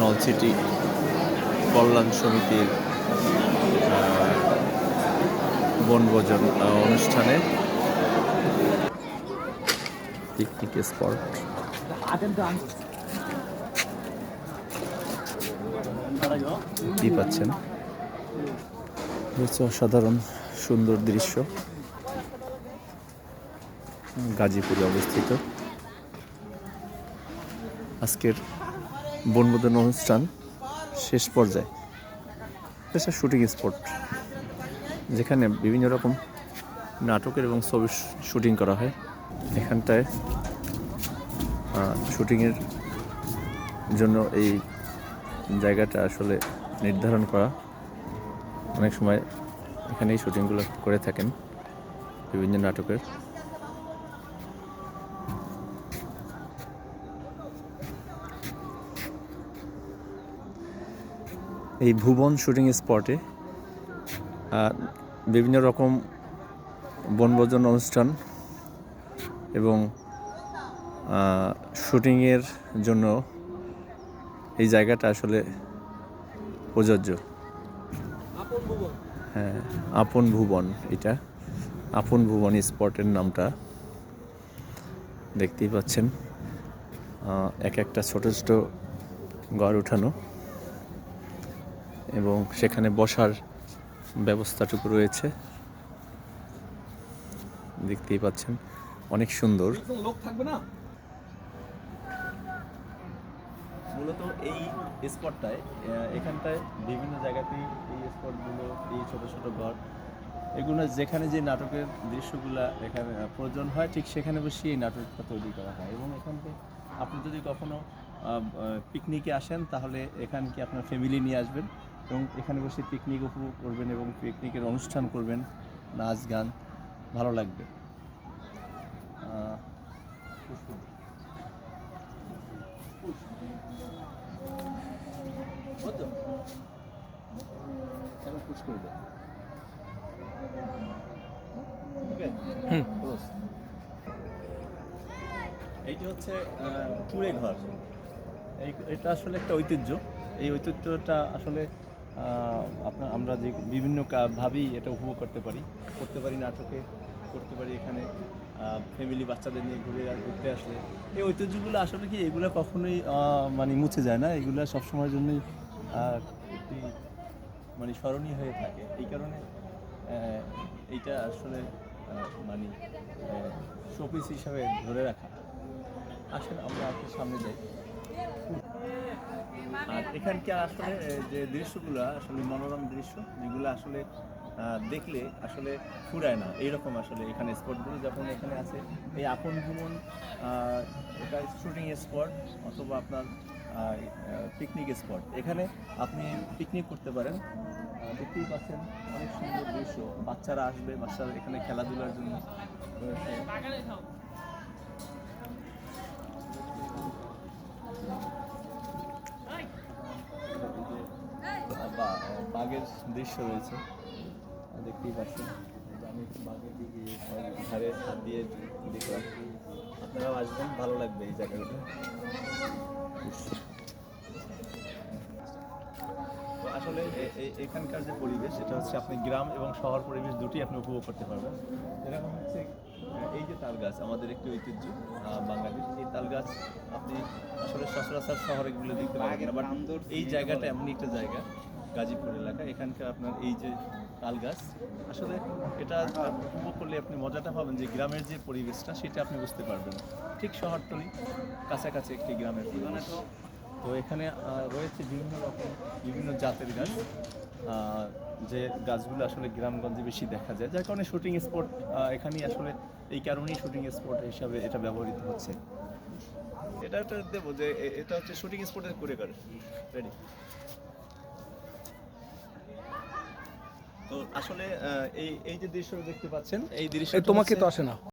নলছিটি কল্যাণ সমিতির বনভোজন অনুষ্ঠানে। Picnic spot. কি পাচ্ছেন? হচ্ছে অসাধারণ সুন্দর দৃশ্য। গাজীপুরে অবস্থিত। আজকের বনবোধন অনুষ্ঠান শেষ পর্যায়ে। এটা শুটিং স্পট যেখানে বিভিন্ন রকম নাটকের এবং ছবির শুটিং করা হয়। এখানটায় শুটিংয়ের জন্য এই জায়গাটা আসলে নির্ধারণ করা। অনেক সময় এখানেই শুটিংগুলো করে থাকেন বিভিন্ন নাটকের। এই ভুবন শুটিং স্পটে বিভিন্ন রকম বনভোজন অনুষ্ঠান এবং শুটিংয়ের জন্য এই জায়গাটা আসলে প্রযোজ্য। হ্যাঁ আপন ভুবন এটা। আপন ভুবন স্পটের নামটা দেখতেই পাচ্ছেন। এক একটা ছোট ছোট ঘর উঠানো এবং সেখানে বসার ব্যবস্থাটুকু রয়েছে। দেখতেই পাচ্ছেন, অনেক সুন্দর। লোক থাকবে না? মূলত এই স্পটটায় এখানটায় বিভিন্ন জায়গাতেই এই স্পটগুলো এই ছোট ছোট ঘর, এগুলো যেখানে যে নাটকের দৃশ্যগুলো এখানে প্রয়োজন হয়, ঠিক সেখানে বসে এই নাটকটা তৈরি করা হয়। এবং এখানকে আপনি যদি কখনো পিকনিকে আসেন, তাহলে এখানকে আপনার ফ্যামিলি নিয়ে আসবেন। এবং এখানে বসে পিকনিক উপভোগ করবেন এবং পিকনিকের অনুষ্ঠান করবেন, নাচ, গান, ভালো লাগবে. এইটা হচ্ছে কুড়ে ঘর এই, এটা আসলে একটা ঐতিহ্য এই ঐতিহ্যটা আসলে আপনার আমরা যে বিভিন্ন ভাবেই এটা উপভোগ করতে পারি। করতে পারি নাটকে, করতে পারি এখানে ফ্যামিলি বাচ্চাদের নিয়ে ঘুরে ঘুরতে আসলে। এই ঐতিহ্যগুলো আসলে কি এগুলো কখনোই মানে মুছে যায় না? এগুলো সবসময়ের জন্যই একটি মানে স্মরণীয় হয়ে থাকে। এই কারণে এইটা আসলে মানে শোপিস হিসাবে ধরে রাখা। আসেন, আমরা আপনার সামনে যাই। আর এখানকার আসলে যে দৃশ্যগুলো আসলে মনোরম দৃশ্য, যেগুলো আসলে দেখলে আসলে ফুরায় না। এইরকম আসলে এখানে স্পটগুলো যখন এখানে আছে, এই আপন ভ্রমণ এটা শুটিং স্পট অথবা আপনার পিকনিক স্পট। এখানে আপনি পিকনিক করতে পারেন। দেখতেই পাচ্ছেন অনেক সুন্দর দৃশ্য। বাচ্চারা আসবে, বাচ্চারা এখানে খেলাধুলার জন্য বাঘের দৃশ্য রয়েছে। দেখতেই পাচ্ছেন আমি বাঘের দিকে হাত দিয়ে দেখলাম। আপনারাও আসবেন ভালো লাগবে এই জায়গাগুলো। তো আসলে এখানকার যে পরিবেশ এটা হচ্ছে আপনি গ্রাম এবং শহর পরিবেশ দুটি আপনি উপভোগ করতে পারবেন। যেরকম হচ্ছে এই যে তাল গাছ আমাদের একটি ঐতিহ্য বাঙালির এই তাল গাছ আপনি আসলে সচরাচর শহরে এগুলো দেখতে পাবেন বাট এই জায়গাটা এমনই একটা জায়গা। গাজীপুর এলাকা। এখানকার আপনার এই যে তাল গাছ, আসলে এটা উপভোগ করলে আপনি মজাটা পাবেন যে গ্রামের যে পরিবেশটা, সেটা আপনি বুঝতে পারবেন। ঠিক শহরতলি কাছাকাছি একটি গ্রামের পরিবেশ। তো এখানে রয়েছে বিভিন্ন রকম, বিভিন্ন জাতের গাছ। যে গাছগুলো আসলে গ্রামগঞ্জে বেশি দেখা যায়। যার কারণে শুটিং স্পট এখানেই আসলে এই কারণেই শুটিং স্পট হিসাবে এটা ব্যবহৃত হচ্ছে। এটা একটা দেবো যে এটা হচ্ছে শুটিং স্পটের করে করে রেডি তো আসলে আহ, এই এই যে দৃশ্য দেখতে পাচ্ছেন এই দৃশ্য তোমাকে তো আসে না।